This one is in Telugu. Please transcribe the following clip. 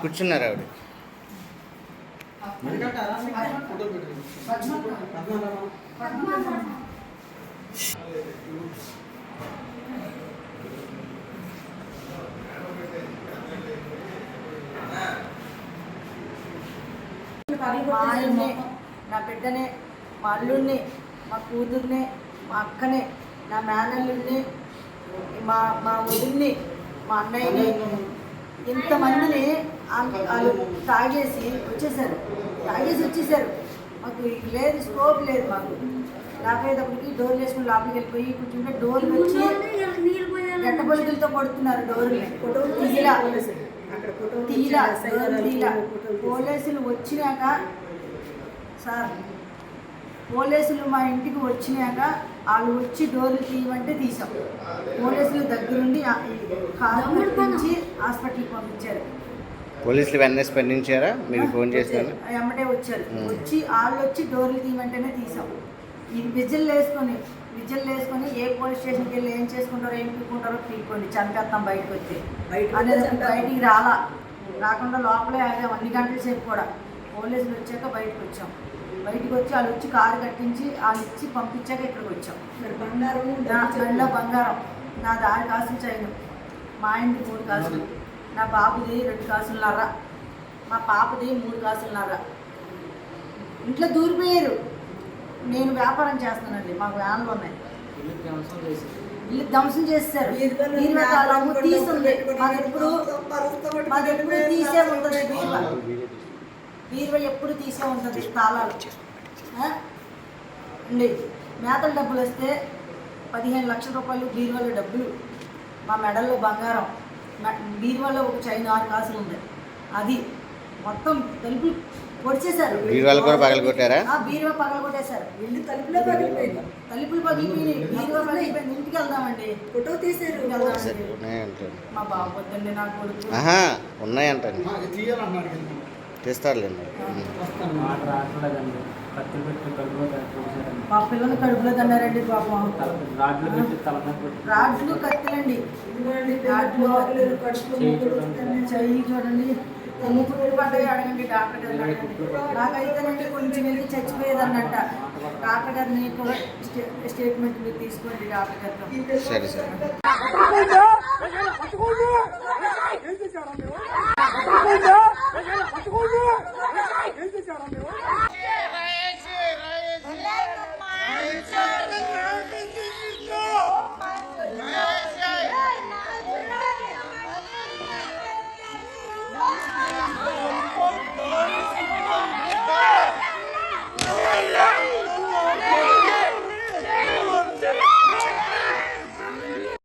కూర్చున్నారు ఆవిడ. నా బిడ్డనే మా అల్లుడిని మా కూతుర్ని మా అక్కనే నా మేనల్లుడిని మా మా వదిన్ని మా అన్నయ్యని ఇంతమందిని వాళ్ళు తాగేసి వచ్చేసారు. తాగేసి వచ్చేసారు. మాకు లేదు స్కోప్ లేదు మాకు. లాపేటప్పటికి డోర్లు వేసుకుని లోపలికి వెళ్ళిపోయి కూర్చుంటే డోర్లు వచ్చి గడ్డ పొలికలతో కొడుతున్నారు డోర్ని డోర్ తీలా పోలీసులు? వచ్చినాక సార్ పోలీసులు మా ఇంటికి వచ్చినాక వాళ్ళు వచ్చి డోర్లు తీయమంటే తీసాం. పోలీసులు దగ్గరుండి హాస్పిటల్కి పంపించారు. పోలీసులు వెంటనే స్పందించారా? మీరు ఫోన్ చేశారు ఎమ్మటే వచ్చారు. వచ్చి వాళ్ళు వచ్చి డోర్లు తీయమంటేనే తీసాం. ఇది విజిల్ వేసుకొని విజిల్ వేసుకొని ఏ పోలీస్ స్టేషన్కి వెళ్ళి ఏం చేసుకుంటారో ఏం పీక్కుంటారో పీక్కోండి చంపేస్తాం బయటకు వచ్చి అనేది బయటికి రాలా. రాకుండా లోపలే ఆగాం అన్ని గంటల సేపు కూడా పోలీసులు వచ్చాక బయటకు వచ్చాం. బయటకు వచ్చి వాళ్ళు వచ్చి కారు కట్టించి వాళ్ళు ఇచ్చి పంపించాక ఇక్కడికి వచ్చాం. నా బండిలో బంగారం. నా దారి కాసులు చైన్ మా ఆయనది మూడు కాసులు. నా బాబుది రెండు కాసులున్నర? మా పాపది మూడు కాసులున్నర? ఇంట్లో దూరిపోయారు. నేను వ్యాపారం చేస్తానండి మాకు వ్యాన్లు ఉన్నాయి. ఇల్లు ధ్వంసం చేస్తారు తీసుంది మాది ఎప్పుడు మాది ఎప్పుడు తీసే ఉంటుంది బీరువా. బీరువా ఎప్పుడు తీసే ఉంటుంది? తాళాలు? అండి మేతల డబ్బులు వస్తే పదిహేను లక్షల రూపాయలు బీరువాలో డబ్బులు. మా మెడల్లో బంగారం. బీరువాలో ఒక చైన్ ఆరు కాసులు ఉంది అది మొత్తం తలుపులు పొడిచేశారు. బీరువాలు కూడా పగలగొట్టారా? ఆ, బీరువా పగల కొట్టేశారు ఇల్లు తలుపులో పగిలిపోయింది తలుపులు పగిలిపోయినాయి. బీరువా పగిలిపోయింది. ఇంటికి వెళ్దామండి. ఫోటో తీసారు మా బాబు వద్దండి నా కొడుకు. ఆహా తీస్తారులేండి. మా పిల్లలు కడుపులో తన్నారండి పాపం. రాడ్లు పెట్టి రాడ్లు కత్తులండి. రాడ్లు. చెయ్యి చూడండి. ముక్కులు పడ్డాయి అడగండి డాక్టర్ అడగండి. నాకైతేనండి కొంచెం వెళ్ళి చచ్చిపోయేదన్నట్ట. డాక్టర్ గారిని కూడా స్టే- స్టేట్మెంట్ మీరు తీసుకోండి డాక్టర్ గారితో. సరే సరే ఏం చేశారా మేము ఏం చేశారా మేము